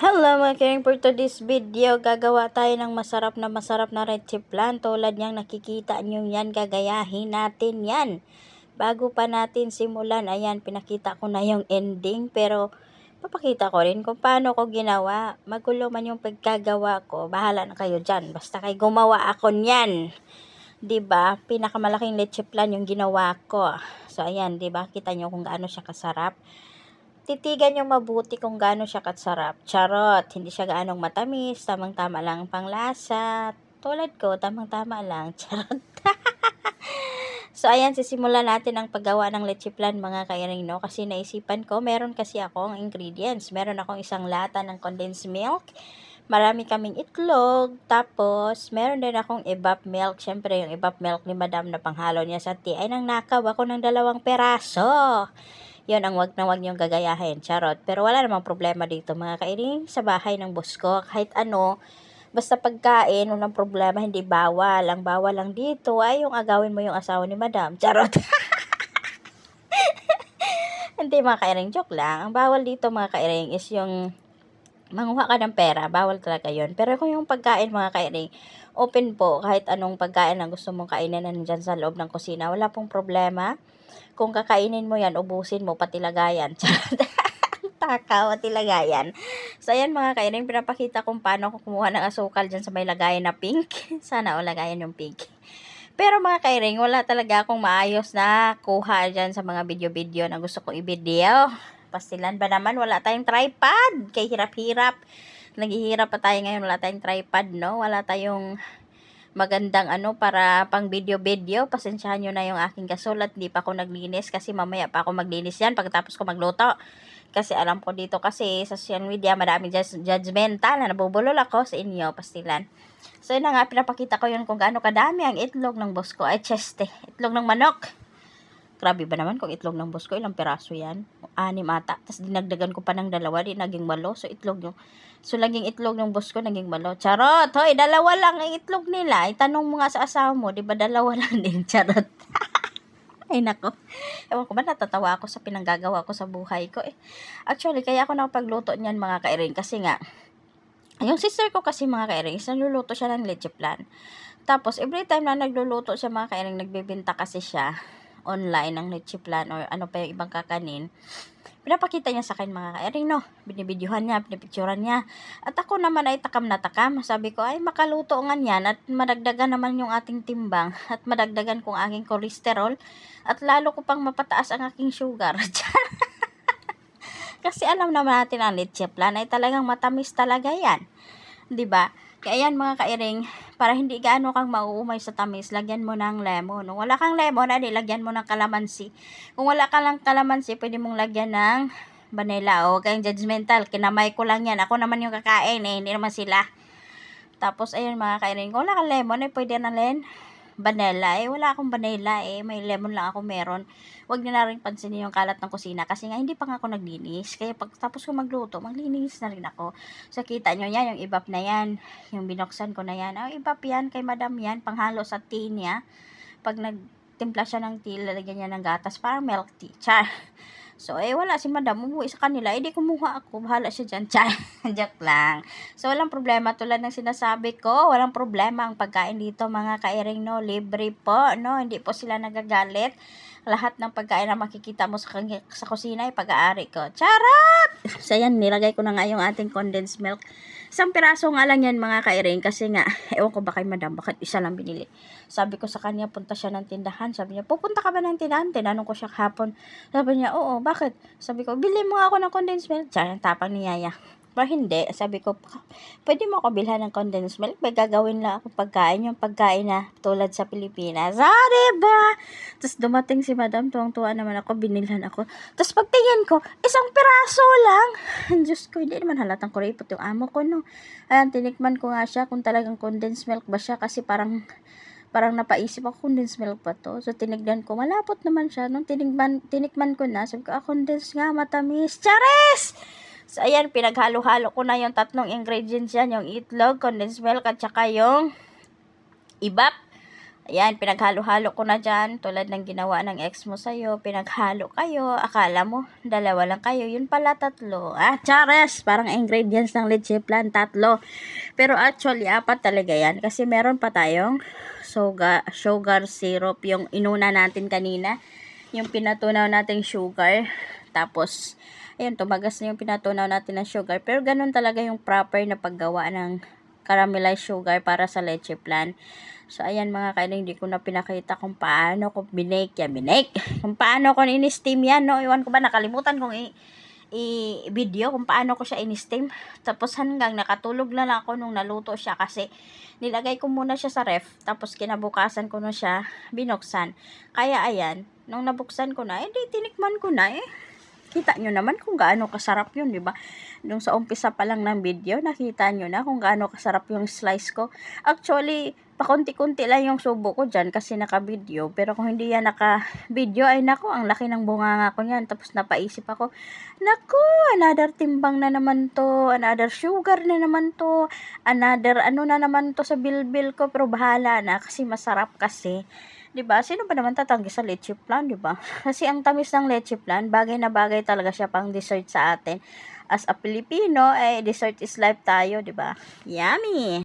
Hello mga kiring for today's video, gagawa tayo ng masarap na masarap na recipe plan tulad niyang nakikita niyo yan, gagayahin natin yan. Bago pa natin simulan, ayan, pinakita ko na yung ending pero papakita ko rin kung paano ko ginawa. Magulo man yung pagkagawa ko, bahala na kayo dyan, basta kay gumawa ako niyan. ba? Pinakamalaking leche plan yung ginawa ko. So ayan, ba? Kita niyo kung gaano siya kasarap titigan yung mabuti kung gaano siya kasarap. Charot, hindi siya gaanong matamis, tamang-tama lang ang panglasa. Tulad ko, tamang-tama lang. Charot. so, ayan, sisimulan natin ang paggawa ng leche plan mga kairing, no? Kasi naisipan ko, meron kasi akong ingredients. Meron akong isang lata ng condensed milk. Marami kaming itlog. Tapos, meron din akong evap milk. Siyempre, yung evap milk ni madam na panghalo niya sa tea ay nang nakaw ako ng dalawang peraso yon ang wag na wag niyong gagayahin. Charot. Pero wala namang problema dito mga kairing sa bahay ng boss ko. Kahit ano, basta pagkain, walang problema, hindi bawal. Ang bawal lang dito ay yung agawin mo yung asawa ni madam. Charot. hindi mga kairing, joke lang. Ang bawal dito mga kairing is yung manguha ka ng pera, bawal talaga yon Pero kung yung pagkain mga kairing, open po kahit anong pagkain na gusto mong kainin na nandyan sa loob ng kusina, wala pong problema kung kakainin mo yan, ubusin mo, pati lagayan. Takaw, pati lagayan. So, ayan mga kaining, pinapakita kung paano ko kumuha ng asukal dyan sa may lagayan na pink. Sana o lagayan yung pink. Pero mga kairing, wala talaga akong maayos na kuha dyan sa mga video-video na gusto kong i-video. Pastilan ba naman, wala tayong tripod. Kay hirap-hirap. Naghihirap pa tayo ngayon, wala tayong tripod, no? Wala tayong magandang ano para pang video-video. Pasensyahan nyo na yung aking kasulat. Hindi pa ako naglinis kasi mamaya pa ako maglinis yan pagkatapos ko magluto. Kasi alam ko dito kasi sa social media maraming judgmental na nabubulol ako sa inyo, pastilan. So yun na nga, pinapakita ko yun kung gaano kadami ang itlog ng boss ko. Ay, cheste. Itlog ng manok. Grabe ba naman kung itlog ng boss ko, ilang piraso yan? Anim ata. Tapos dinagdagan ko pa ng dalawa, di naging walo. So itlog yung, so laging itlog ng boss ko, naging walo. Charot! Hoy, dalawa lang ang itlog nila. Itanong mo nga sa asawa mo, di ba dalawa lang din? Charot. Ay nako. Ewan ko ba natatawa ako sa pinanggagawa ko sa buhay ko eh. Actually, kaya ako nakapagluto niyan mga kairing kasi nga, yung sister ko kasi mga kairing, naluluto siya ng leche plan. Tapos, every time na nagluluto siya mga kairing, nagbebenta kasi siya online ng leche plan or ano pa yung ibang kakanin, pinapakita niya sa akin mga kairing, no? Binibidyohan niya, pinipicturan niya. At ako naman ay takam na takam. Sabi ko, ay makaluto nga yan at madagdagan naman yung ating timbang at madagdagan kong aking cholesterol at lalo ko pang mapataas ang aking sugar. Kasi alam naman natin ang leche plan ay talagang matamis talaga yan. 'Di ba? Kaya yan mga kairing, para hindi gaano kang mauumay sa tamis, lagyan mo ng lemon. Kung wala kang lemon, adi, lagyan mo ng kalamansi. Kung wala ka lang kalamansi, pwede mong lagyan ng vanilla. O, kayong judgmental, kinamay ko lang yan. Ako naman yung kakain eh, hindi naman sila. Tapos, ayun mga kairing, kung wala kang lemon, eh, pwede na rin vanilla. Eh, wala akong vanilla eh. May lemon lang ako meron. Huwag niyo na rin pansinin yung kalat ng kusina kasi nga hindi pa nga ako naglinis. Kaya pag tapos ko magluto, maglinis na rin ako. So, kita nyo yan, yung ibap na yan. Yung binoksan ko na yan. Oh, ibap yan kay madam yan. Panghalo sa tea niya. Pag nagtimpla siya ng tea, lalagyan niya ng gatas. Parang milk tea. Char. So, eh, wala si madam. Umuwi sa kanila. Eh, di kumuha ako. Bahala siya dyan. Char. Lang. So, walang problema. Tulad ng sinasabi ko, walang problema ang pagkain dito, mga kairing, no? Libre po, no? Hindi po sila nagagalit. Lahat ng pagkain na makikita mo sa, sa kusina ay pag-aari ko. Charot! So, yan. Nilagay ko na nga yung ating condensed milk. Isang piraso nga lang yan, mga kairing. Kasi nga, ewan ko ba kay madam, bakit isa lang binili. Sabi ko sa kanya, punta siya ng tindahan. Sabi niya, pupunta ka ba ng tindahan? Tinanong ko siya kahapon. Sabi niya, oo, bakit? Sabi ko, bili mo ako ng condensed milk. Diyan, tapang ni Yaya. Pero hindi, sabi ko, pwede mo ako bilhan ng condensed milk. May gagawin lang ako pagkain, yung pagkain na tulad sa Pilipinas. Ah, diba? Tapos dumating si madam, tuwang-tuwa naman ako, binilhan ako. Tapos pagtingin ko, isang piraso lang. Diyos ko, hindi naman halatang kuripot yung amo ko, no. Ayan, tinikman ko nga siya kung talagang condensed milk ba siya kasi parang parang napaisip ako, condensed milk pa to. So, tinignan ko, malapot naman siya. Nung tinikman, tinikman ko na, sabi ko, ah, condensed nga, matamis. Charis! So, ayan, pinaghalo-halo ko na yung tatlong ingredients yan. Yung itlog, condensed milk, at saka yung ibap. Ayan, pinaghalo-halo ko na dyan, tulad ng ginawa ng ex mo sa'yo, pinaghalo kayo, akala mo, dalawa lang kayo, yun pala tatlo. Ah, chares, parang ingredients ng leche plan, tatlo. Pero actually, apat talaga yan, kasi meron pa tayong sugar, sugar syrup, yung inuna natin kanina, yung pinatunaw nating sugar, tapos, ayun, tumagas na yung pinatunaw natin ng sugar, pero ganun talaga yung proper na paggawa ng caramelized sugar para sa leche plan. So, ayan mga kailang, hindi ko na pinakita kung paano ko binake yan, binake. Kung paano ko in-steam yan, no? Iwan ko ba, nakalimutan kong i-video kung paano ko siya in-steam. Tapos hanggang nakatulog na lang ako nung naluto siya kasi nilagay ko muna siya sa ref. Tapos kinabukasan ko na siya binuksan. Kaya ayan, nung nabuksan ko na, eh di tinikman ko na eh. Kita nyo naman kung gaano kasarap yun, di ba? Nung sa umpisa pa lang ng video, nakita nyo na kung gaano kasarap yung slice ko. Actually, pakunti-kunti lang yung subo ko dyan kasi naka-video. Pero kung hindi yan naka-video, ay nako, ang laki ng bunganga ko niyan. Tapos napaisip ako, nako, another timbang na naman to, another sugar na naman to, another ano na naman to sa bilbil ko. Pero bahala na kasi masarap kasi. 'di ba? Sino ba naman tatanggi sa leche plan, 'di ba? Kasi ang tamis ng leche plan, bagay na bagay talaga siya pang dessert sa atin. As a Filipino, eh dessert is life tayo, 'di ba? Yummy.